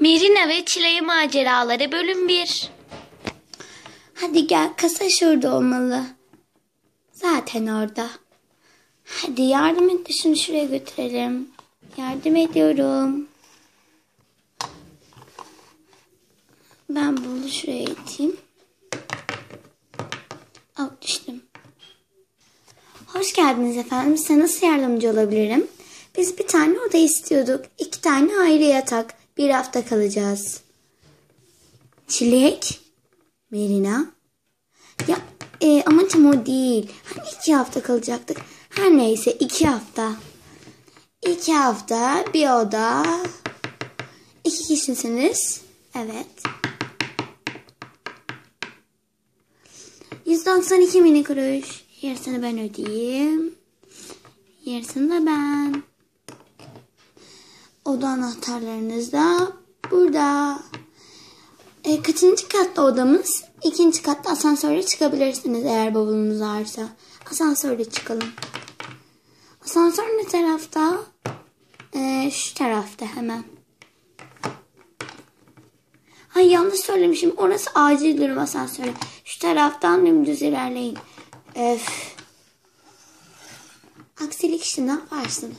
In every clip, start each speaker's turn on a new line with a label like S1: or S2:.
S1: Merina ve Çile'ye maceraları bölüm 1.
S2: Hadi gel kasa şurada olmalı. Zaten orada. Hadi yardım et şunu şuraya götürelim. Yardım ediyorum. Ben bunu şuraya iteyim. Al düştüm. Hoş geldiniz efendim. Size nasıl yardımcı olabilirim? Biz bir tane oda istiyorduk. İki tane ayrı yatak. Bir hafta kalacağız. Çilek. Merina. Ya e, amacım o değil. Hani iki hafta kalacaktık. Her neyse iki hafta. İki hafta bir oda. İki kişisiniz. Evet. 192 mini kuruş. Yarısını ben ödeyeyim. Yarısını da ben. Oda anahtarlarınız da burada. E, kaçıncı katta odamız? İkinci katta asansörle çıkabilirsiniz eğer bavulunuz varsa. Asansörle çıkalım. Asansör ne tarafta? E, şu tarafta hemen. Ay yanlış söylemişim. Orası acil durum asansörü. Şu taraftan dümdüz ilerleyin. Öf. Aksilik işte ne yaparsın?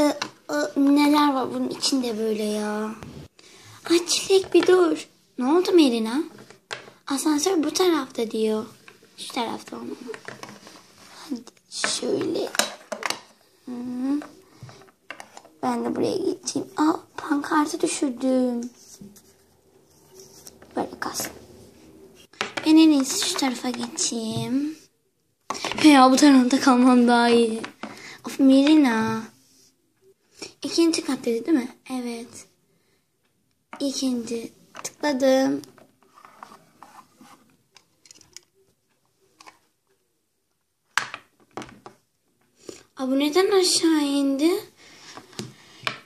S2: Ee, e, neler var bunun içinde böyle ya? Ay çilek bir dur. Ne oldu Merina? Asansör bu tarafta diyor. Şu tarafta olmalı. Hadi şöyle. Ben de buraya geçeyim. Aa pankartı düşürdüm. Böyle kalsın. Ben en iyisi şu tarafa geçeyim. Ya bu tarafta kalmam daha iyi. Of Mirina. İkinci kat dedi değil mi? Evet. İkinci. Tıkladım. Aa, neden aşağı indi?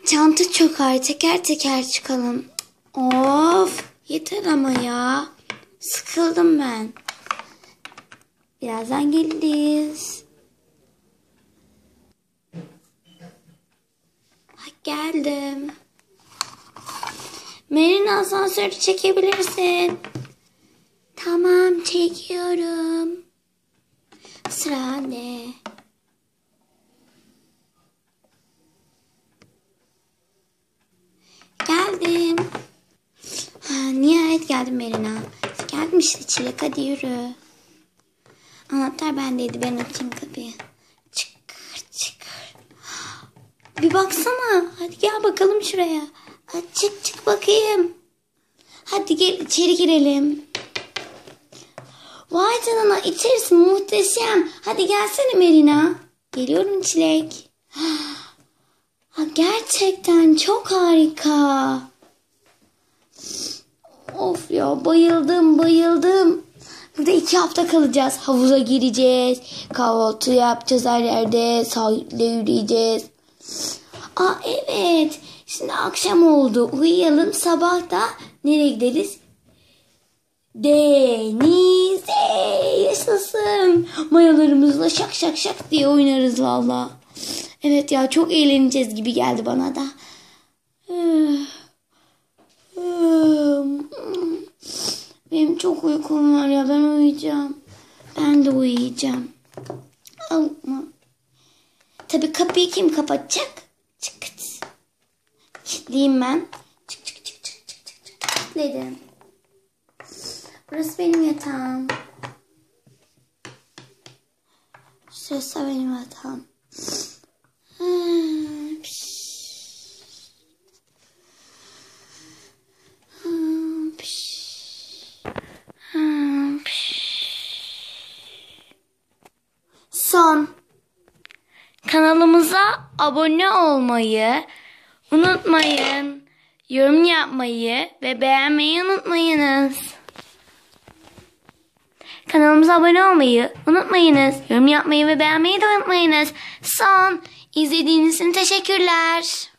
S2: Çanta ağır. Teker teker çıkalım. Of. Yeter ama ya. Sıkıldım ben. Birazdan geliriz. Ha, geldim. Merin asansörü çekebilirsin. Tamam çekiyorum. Sıra ne? Geldim. Ha, nihayet geldim Merina. Geldim işte çilek hadi yürü. Anahtar bendeydi ben açayım kapıyı. Baksana. Hadi gel bakalım şuraya. Hadi çık çık bakayım. Hadi gel içeri girelim. Vay canına içerisi muhteşem. Hadi gelsene Merina. Geliyorum Çilek. Ha, gerçekten çok harika. Of ya bayıldım bayıldım. Burada iki hafta kalacağız. Havuza gireceğiz. Kahvaltı yapacağız her yerde. Sahilde yürüyeceğiz. Aa evet. Şimdi akşam oldu. Uyuyalım. Sabah da nereye gideriz? Denize yaşasın. Mayalarımızla şak şak şak diye oynarız valla. Evet ya çok eğleneceğiz gibi geldi bana da. Benim çok uykum var ya ben uyuyacağım. Ben de uyuyacağım. Ama. Tabii kapıyı kim kapatacak? Çıkıt. Kilitleyeyim ben. Çık çık çık çık çık çık çık. Kilitledim. Burası benim yatağım. Şurası benim yatağım. Son.
S1: Kanalımıza abone olmayı unutmayın. Yorum yapmayı ve beğenmeyi unutmayınız. Kanalımıza abone olmayı unutmayınız. Yorum yapmayı ve beğenmeyi de unutmayınız. Son. İzlediğiniz için teşekkürler.